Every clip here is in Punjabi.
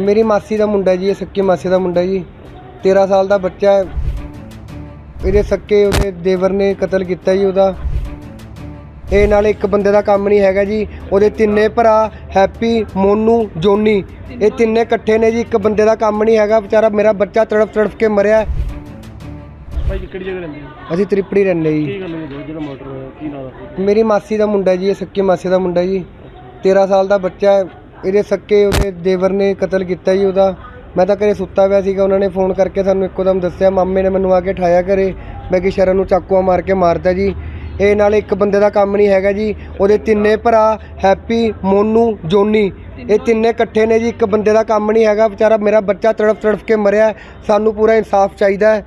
ਮੇਰੀ ਮਾਸੀ ਦਾ ਮੁੰਡਾ ਜੀ ਇਹ ਸੱਕੀ ਮਾਸੀ ਦਾ ਮੁੰਡਾ ਜੀ। 13 ਸਾਲ ਦਾ ਬੱਚਾ ਹੈ। ਇਹਦੇ ਸੱਕੇ ਉਹਦੇ ਦੇਵਰ ਨੇ ਕਤਲ ਕੀਤਾ ਜੀ ਉਹਦਾ। ਇਹ ਨਾਲ ਇੱਕ ਬੰਦੇ ਦਾ ਕੰਮ ਨਹੀਂ ਹੈਗਾ ਜੀ। ਉਹਦੇ ਤਿੰਨੇ ਭਰਾ ਹੈਪੀ ਮੋਨੂ ਜੋਨੀ ਇਹ ਤਿੰਨੇ ਇਕੱਠੇ ਨੇ ਜੀ। ਇੱਕ ਬੰਦੇ ਦਾ ਕੰਮ ਨਹੀਂ ਹੈਗਾ। ਵਿਚਾਰਾ ਮੇਰਾ ਬੱਚਾ ਤੜਫ ਤੜਫ ਕੇ ਮਰਿਆ। ਹੈ। ਭਾਈ ਜੀ ਕਿਹੜੀ ਜਗ੍ਹਾ ਰਹਿੰਦੇ ਹੋ? ਅਸੀਂ ਤ੍ਰਿਪੜੀ ਰਹਿੰਦੇ ਜੀ। ਕੀ ਗੱਲ ਹੋਈ ਦੋ ਜਿਹੜਾ ਮਰਡਰ ਹੋਇਆ ਕੀ ਨਾਮ ਦਾ ਮੇਰੀ ਮਾਸੀ ਦਾ ਮੁੰਡਾ ਜੀ ਇਹ ਸੱਕੀ ਮਾਸੀ ਦਾ ਮੁੰਡਾ ਜੀ। 13 ਸਾਲ ਦਾ ਬੱਚਾ ਹੈ। ਇਹਦੇ ਸੱਕੇ ਉਹਦੇ ਦੇਵਰ ਨੇ ਕਤਲ ਕੀਤਾ ਜੀ ਉਹਦਾ। ਮੈਂ ਤਾਂ ਘਰੇ ਸੁੱਤਾ ਪਿਆ ਸੀਗਾ, ਉਹਨਾਂ ਨੇ ਫੋਨ ਕਰਕੇ ਸਾਨੂੰ ਇੱਕੋ ਦਮ ਦੱਸਿਆ, ਮਾਮੇ ਨੇ ਮੈਨੂੰ ਆ ਕੇ ਠਾਇਆ ਘਰੇ। ਮੈਂ ਕਿ ਸ਼ਰਨ ਨੂੰ ਚਾਕੂਆਂ ਮਾਰ ਕੇ ਮਾਰਤਾ ਜੀ। ਇਹ ਨਾਲ ਇੱਕ ਬੰਦੇ ਦਾ ਕੰਮ ਨਹੀਂ ਹੈਗਾ ਜੀ, ਉਹਦੇ ਤਿੰਨੇ ਭਰਾ, ਹੈਪੀ, ਮੋਨੂ, ਜੋਨੀ, ਇਹ ਤਿੰਨੇ ਇਕੱਠੇ ਨੇ ਜੀ, ਇੱਕ ਬੰਦੇ ਦਾ ਕੰਮ ਨਹੀਂ ਹੈਗਾ। ਵਿਚਾਰਾ ਮੇਰਾ ਬੱਚਾ ਤੜਫ ਤੜਫ ਕੇ ਮਰਿਆ, ਸਾਨੂੰ ਪੂਰਾ ਇਨਸਾਫ ਚਾਹੀਦਾ ਹੈ।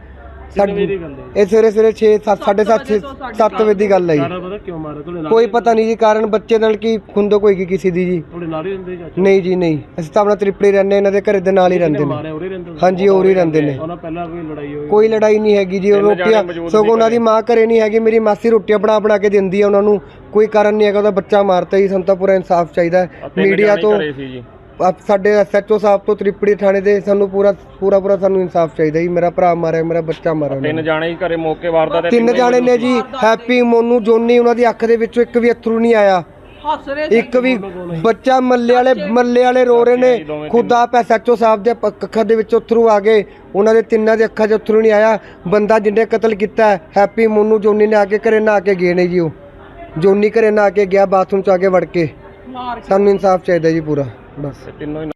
ਇਹ ਸਵੇਰੇ ਸਵੇਰੇ 6 7 7:30 7 ਵਜੇ ਦੀ ਗੱਲ ਹੈ ਜੀ। ਪਤਾ ਕਿਉਂ ਮਾਰਿਆ? ਤੁਹਾਡੇ ਨਾਲ ਕੋਈ ਪਤਾ ਨਹੀਂ ਜੀ ਕਾਰਨ ਬੱਚੇ ਨਾਲ ਕੀ ਖੁੰਦੋ ਕੋਈ ਕੀ ਕਿਸੇ ਦੀ ਜੀ। ਤੁਹਾਡੇ ਨਾਲ ਹੀ ਰਹਿੰਦੇ ਜਾਂ ਨਹੀਂ ਜੀ ਨਹੀਂ। ਅਸੀਂ ਤਾਂ ਆਪਣਾ ਤ੍ਰਿਪੜੀ ਰਹਿੰਦੇ ਇਹਨਾਂ ਦੇ ਘਰੇ ਦੇ ਨਾਲ ਹੀ ਰਹਿੰਦੇ ਨੇ। ਮਾਰਿਆ ਉਰੇ ਰਹਿੰਦੇ ਹੋ? ਹਾਂਜੀ ਹੋਰ ਹੀ ਰਹਿੰਦੇ ਨੇ। ਉਹਨਾਂ ਪਹਿਲਾਂ ਕੋਈ ਲੜਾਈ ਹੋਈ। ਕੋਈ ਲੜਾਈ ਨਹੀਂ ਹੈਗੀ ਜੀ ਉਹ ਰੋਟੀਆਂ ਸਗੋਂ ਉਹਨਾਂ ਦੀ ਮਾਂ ਘਰੇ ਨਹੀਂ ਹੈਗੀ ਮੇਰੀ ਮਾਸੀ ਰੋਟੀਆਂ ਬਣਾ ਬਣਾ ਕੇ ਦਿੰਦੀ ਆ ਉਹਨਾਂ ਨੂੰ। ਕੋਈ ਕਾਰਨ ਨਹੀਂ ਹੈਗਾ ਉਹਦਾ ਬੱਚਾ ਮਾਰਤਾ ਜੀ ਸਾਨੂੰ ਤਾਂ ਪੂਰਾ ਇਨਸਾਫ ਚਾਹੀਦਾ ਮੀਡੀਆ ਤੋਂ ਆਪ- ਸਾਡੇ ਐਸਐਚਓ ਸਾਹਿਬ ਤੋਂ ਤ੍ਰਿਪੜੀ ਥਾਣੇ ਦੇ ਸਾਨੂੰ ਪੂਰਾ ਪੂਰਾ ਪੂਰਾ ਸਾਨੂੰ ਇਨਸਾਫ ਚਾਹੀਦਾ ਜੀ। ਮੇਰਾ ਭਰਾ ਮਾਰਿਆ ਮੇਰਾ ਬੱਚਾ ਮਾਰਿਆ ਉਹਨਾਂ ਨੇ। ਜਾਣੇ ਹੀ ਘਰੇ ਮੌਕੇ ਵਾਰਦਾ ਤੇ ਤਿੰਨ ਜਾਣੇ ਨੇ ਜੀ ਹੈਪੀ ਮੋਨੂ ਜੋਨੀ ਉਹਨਾਂ ਦੀ ਅੱਖ ਦੇ ਵਿੱਚੋਂ ਇੱਕ ਵੀ ਅਥਰੂ ਨਹੀਂ ਆਇਆ। ਇੱਕ ਵੀ ਬੱਚਾ ਮੱਲੇ ਵਾਲੇ ਮੱਲੇ ਵਾਲੇ ਰੋ ਰਹੇ ਨੇ। ਖੁਦ ਆਪ ਐਸਐਚਓ ਸਾਹਿਬ ਦੇ ਪ- ਅੱਖਾਂ ਦੇ ਵਿੱਚ ਅਥਰੂ ਆ ਗਏ। ਉਹਨਾਂ ਦੇ ਤਿੰਨਾਂ ਦੇ ਅੱਖਾਂ 'ਚ ਅਥਰੂ ਨਹੀਂ ਆਇਆ। ਬੰਦਾ ਜਿਹਨੇ ਕਤਲ ਕੀਤਾ ਹੈ, ਹੈਪੀ ਮੋਨੂ ਜੋਨੀ ਨੇ ਆ ਕੇ ਘਰੇ ਨਹਾ ਕੇ ਗਏ ਨੇ ਜੀ ਉਹ। ਜੋਨੀ ਘਰੇ ਨਹਾ ਕੇ ਗਿਆ ਬਾਥਰੂਮ 'ਚ ਆ ਕੇ ਵੜ ਕੇ। ਸਾਨੂੰ ਇਨਸਾਫ ਚਾਹੀਦਾ ਜੀ ਪੂਰਾ। ਬਸ। ਤਿੰਨੋਂ ਹੀ